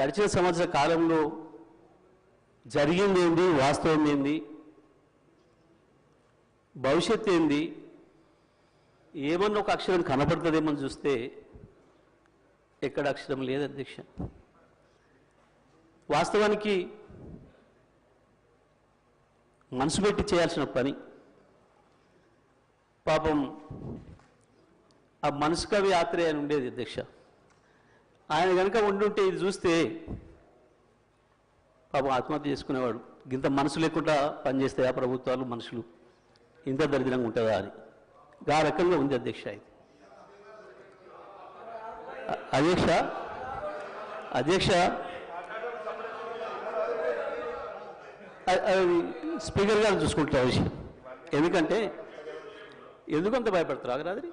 గడిచిన సంవత్సర కాలంలో జరిగింది ఏంది? వాస్తవం ఏంది? భవిష్యత్ ఏంది? ఏమన్నా ఒక అక్షరం కనపడుతుందేమో అని చూస్తే ఎక్కడ అక్షరం లేదు అధ్యక్ష. వాస్తవానికి మనసు పెట్టి చేయాల్సిన పని. పాపం ఆ మనసు కవి ఆత్రేయ అని ఉండేది అధ్యక్ష. ఆయన కనుక ఉండుంటే ఇది చూస్తే పాపం ఆత్మహత్య చేసుకునేవాడు. ఇంత మనసు లేకుండా పనిచేస్తాయి ఆ ప్రభుత్వాలు మనుషులు? ఇంత దరిద్రంగా ఉంటుందా అని ఆ రకంగా ఉంది అధ్యక్ష ఇది. అధ్యక్ష? అధ్యక్ష? స్పీకర్ గారు చూసుకుంటారు విషయం. ఎందుకంటే ఎందుకంత భయపడతారు ఆగరాదిరి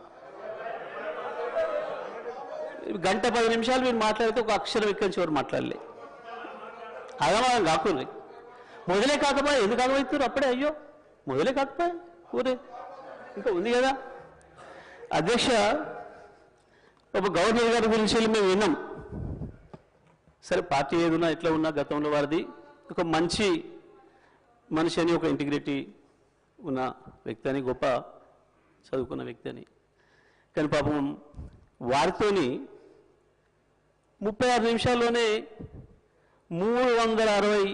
గంట పది నిమిషాలు మీరు మాట్లాడితే ఒక అక్షరం ఎక్కడి నుంచి ఎవరు మాట్లాడలే అగమాగం కాకుండా మొదలే కాకపోయా ఎందుకు ఆగమవుతారు అప్పుడే అయ్యో మొదలే కాకపోయా ఊరే. ఇంకా ఉంది కదా? అధ్యక్ష ఒక గవర్నర్ గారి గురించి వెళ్ళి మేము విన్నాం. సరే పార్టీ ఏదున్నా ఎట్లా ఉన్నా గతంలో వారిది. ఒక మంచి మనిషి అని ఒక ఇంటిగ్రిటీ ఉన్న వ్యక్తి అని గొప్ప చదువుకున్న వ్యక్తి అని. కానీ పాపం వారితోని ముప్పై ఆరు నిమిషాల్లోనే మూడు వందల అరవై